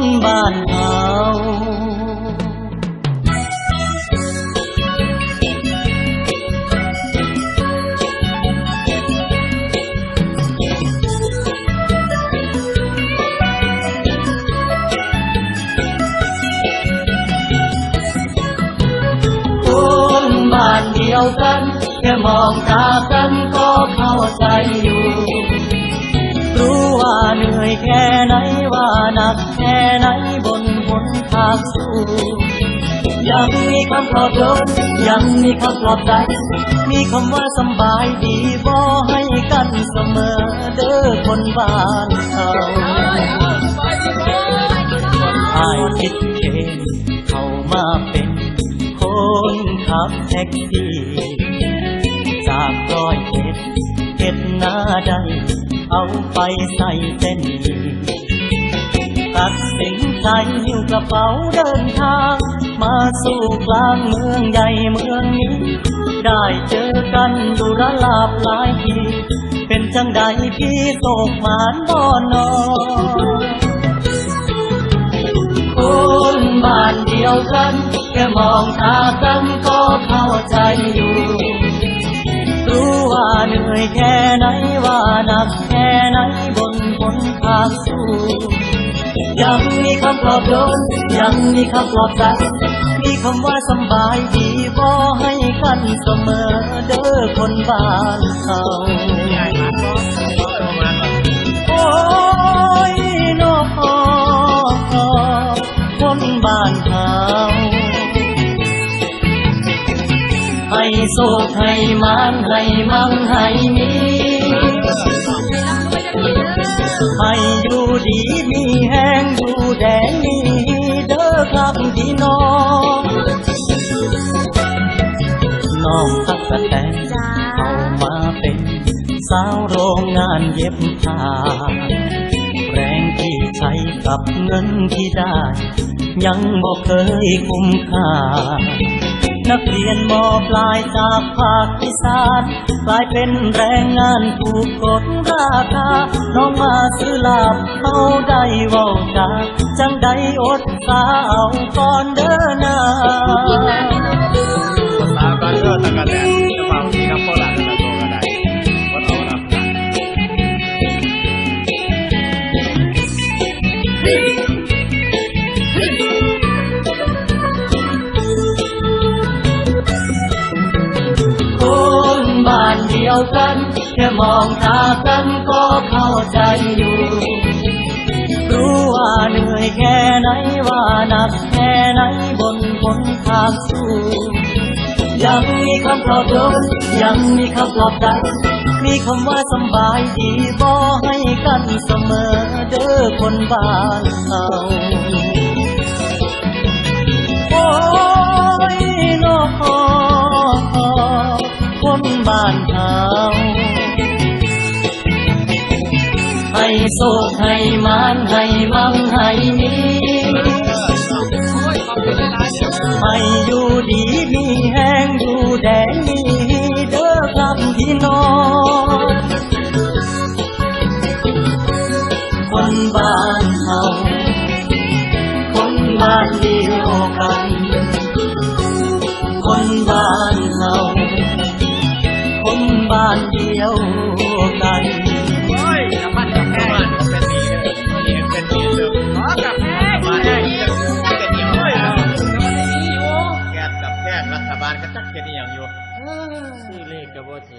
chốn bàn thảo เดียวกันแค่มองตากันก็เข้าใจอยู่ ว่าเหนื่อยแค่ไหนว่าหนักแค่ไหนบนหนทางสู้ยังมีคำปลอบโยนยังมีคำปลอบใจ มีคำว่าสบายดีบ่ให้กันเสมอเด้อคนบ้านเขาอายคิดเองเข้ามาเป็นคนขับแท็กซี่จากร้อยเอ็ดเอ็ดหน้าใด เอาไปใส่เส้น ตัดสินใจหิ้วกระเป๋าเดินทาง มาสู่กลางเมืองใหญ่เมืองนี้ ได้เจอกันดูระลาบหลายทีเป็นจังใดพี่โศกหมานบ่นอคนบ้านเดียวกัน แค่มองตากันก็เข้าใจอยู่ นื่อยแค่ไหนว่าหนักแค่ไหนบนบนทางสู้ยังมีคำปลอบโยนยังมีคำปลอบใจมีคำว่าสบายดีบ่ให้กันเสมอเด้อคนบ้านเขาโอ้ยน้อคนบ้านเขา โศกให้มานให้มั่งให้มีให้อยู่ดีมีแห้งอยู่แดงมีเด้อครับพี่น้องน้องตักกะแตนเข้ามาเป็นสาวโรงงานเย็บผ้าแรงที่ใช้กับเงินที่ได้ ยังบอกเคยคุ้มค่า นักเรียนมอปลายจากภาคอีสานกลายเป็นแรงงานถูกกดราคา น้องมาซื้อลาบเอาได้เว้าจาจังใดอดตาเอาก่อนเด้อนาตามการเลือกตะกันแดดจะฟังที่นับราณนั่นแหละตัวกันได้วัดเอานำกัน ยวกัน แค่มองตากันก็เข้าใจอยู่ รู้ว่าเหนื่อยแค่ไหนว่าหนักแค่ไหนบนบนทางสู้ยังมีคำปลอบโยนยังมีคำปลอบใจมีคำว่าสบายดีบ่ให้กันเสมอเด้อคนบ้านเขา ให้โศกให้มานให้มั่งให้มีให้อยู่ดีมีแห้งอยู่แดงมีเด้อครับพี่น้องคนบ้านเฮาคน 这个波子